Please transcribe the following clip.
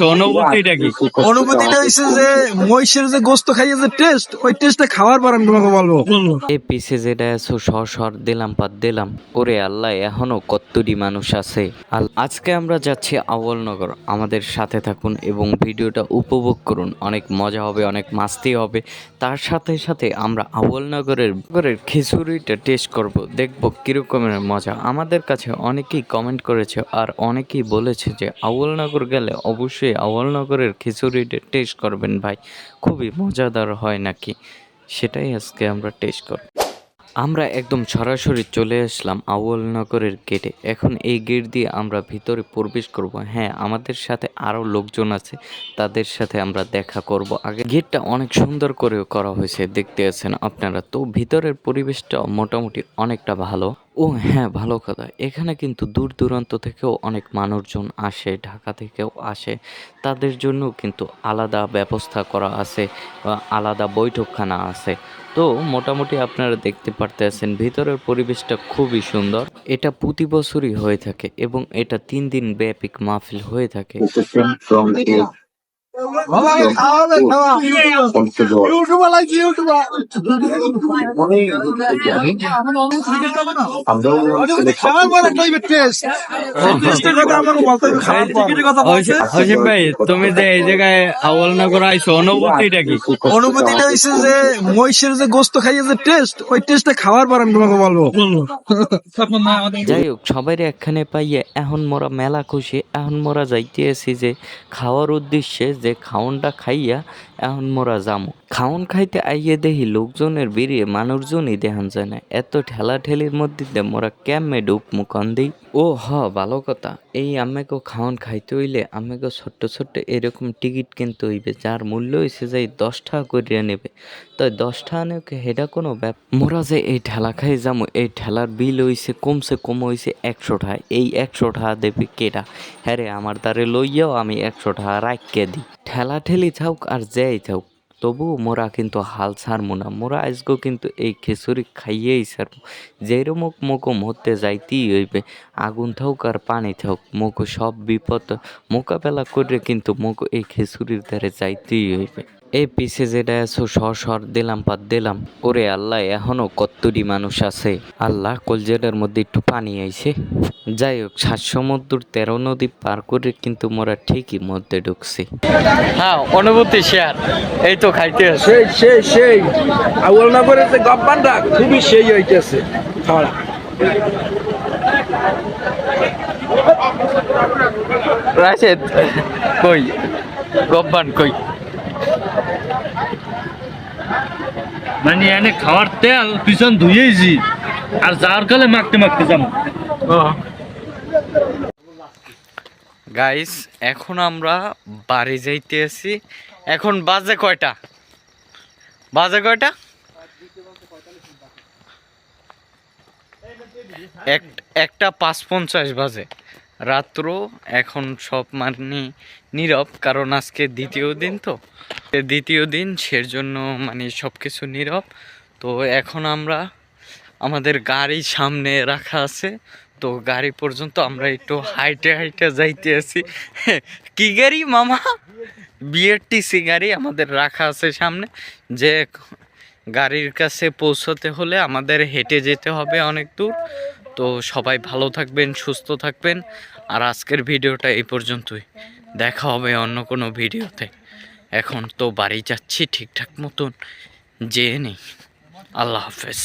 তো অনুভূতিটা কি? অনুভূতিটা হচ্ছে যে মহিষের যে গোস্ত খাইয়ে যে টেস্ট ওই টেস্টটা খাওয়ার পর আমি তোমাকে বলব। এ পিছে যেটা আছো সর সর দিলাম পাত দিলাম। ওরে আল্লাহ এখনও কত্তুরি মানুষ আছে। আল- আজকে আমরা যাচ্ছি আউয়ালনগর। আমাদের সাথে থাকুন এবং ভিডিওটা উপভোগ করুন। অনেক মজা হবে অনেক মাস্তি হবে। তার সাথে সাথে আমরা আউয়ালনগরের নগরের খিচুড়িটা টেস্ট করব। দেখব কিরকমের মজা। আমাদের কাছে অনেকেই কমেন্ট করেছে আর অনেকেই বলেছে যে আউয়ালনগর গেলে অবশ্যই আউয়ালনগরের খিচুড়িটা টেস্ট করবেন ভাই। খুবই মজাদার হয় নাকি? সেটাই আজকে আমরা টেস্ট করব। আমরা একদম সরাসরি চলে আসলাম আউয়ালনগরের গেটে এখন এই গেট দিয়ে আমরা ভিতরে প্রবেশ করব। হ্যাঁ আমাদের সাথে আরও লোকজন আছে। তাদের সাথে আমরা দেখা করব। আগে গেটটা অনেক সুন্দর করে করা হয়েছে, দেখতে আছেন আপনারা। তো ভিতরের পরিবেশটা মোটামুটি অনেকটা ভালো। ও হ্যাঁ ভালো কথা। এখানে কিন্তু দূর দূরান্ত থেকেও অনেক মানুষজন আসে ঢাকা থেকেও আসে। তাদের জন্য কিন্তু আলাদা ব্যবস্থা করা আছে বা আলাদা বৈঠকখানা আছে। তো মোটামুটি আপনারা দেখতে পারতেছেন ভিতরের পরিবেশটা খুবই সুন্দর। এটা প্রতি বছরই হয়ে থাকে এবং এটা তিন দিন ব্যাপিক মাহফিল হয়ে থাকে। তুমি যে এই জায়গায় আউয়ালনগর আইছো অনুভূতিটা কি? অনুভূতিটা হচ্ছে যে মহিষের যে গোস্ত খাইয়ে যে টেস্ট ওই টেস্টটা খাওয়ার পর আমি তোমাকে বলব। যাই হোক সবাই একখানে পাইয়ে এখন মোরা মেলা খুশি এখন মোরা যাইতে আছি যে খাওয়ার উদ্দেশ্যে যে খাওনটা খাইয়া এখন মোরা যামো খাওন খাইতে আইয়ে দেখি লোকজনের বেরিয়ে মানুষজনই দেখান যায় না। এত ঠেলা ঠেলির মধ্যে মোরা ক্যামে ডুব মুখন দিই? ও হ, ভালো কথা। এই আমেকে খাওন খাইতে হইলে আমেকে ছোট্ট ছোট্ট এরকম টিকিট কিনতে হইবে, যার মূল্য হইছে যাই দশ টাকা করিয়া নেবে। তাই দশ টাকা নেওকে হেটা কোনো ব্যাপ মোরা যে এই ঠেলা খাই যামো এই ঠেলার বিল হইছে, কমসে কম হইছে একশো টাকা। এই একশো টাকা দেবে কেটা হ্যাঁ রে, আমার দ্বারে লইয়াও আমি একশো টাকা রাখিয়ে দিই। ঠেলা ঠেলি থাক আর যেই থাক তবু মোরা কিন্তু হাল ছাড়মু না। মোরা আজকেও কিন্তু এই খিচুড়ি খাইয়েই ছাড়বো যেরমক মোকো মরতে যাইতেই হইবে, আগুন থাক আর পানি থাক মোকো সব বিপদ মোকাবেলা করে কিন্তু মোকো এই খিচুড়ির দ্বারে যাইতেই হইবে। এই পিছে যেটা আছো সর সর দিলাম পাত দিলাম ওরে আল্লাহ এখনও কত্তুরি মানুষ আছে। আল্লাহ কলজেটার মধ্যে একটু পানি আইছে। যাই হোক সাত সমুদ্র তেরো নদী পার করে কিন্তু মোরা ঠিকই মধ্যে ঢুকছি। হ্যাঁ অনুভূতি শেয়ার। এই তো খাইতে আছে সেই সেই সেই। আউল নগরের যে খুবই সেই হইতেছে। খাওয়া রাশেদ কই? গব্বান কই? মানে এনে খাওয়ার তেল পিছন ধুয়েছি আর যার কালে মাখতে মাখতে যাব। গাইস এখন আমরা বাড়ি যাইতে আছি এখন বাজে কয়টা? বাজে কয়টা? এক একটা পাঁচ পঞ্চাশ বাজে। রাত্র, এখন সব মানে নীরব, কারণ আজকে দ্বিতীয় দিন তো। দ্বিতীয় দিন সের জন্য মানে সব কিছু নীরব। তো এখন আমরা, আমাদের গাড়ি সামনে রাখা আছে। তো গাড়ি পর্যন্ত আমরা একটু হাইটে হাইটে যাইতে আছি। কি গাড়ি, মামা? বিএরটিসি গাড়ি আমাদের রাখা আছে সামনে। যে গাড়ির কাছে পৌঁছতে হলে আমাদের হেঁটে যেতে হবে অনেক দূর। তো সবাই ভালো থাকবেন, সুস্থ থাকবেন। আর আজকের ভিডিওটা এই পর্যন্তই। দেখা হবে অন্য কোনো ভিডিওতে। এখন তো বাড়ি যাচ্ছি ঠিকঠাক মতন। যেয়ে নেই। আল্লাহ হাফেজ।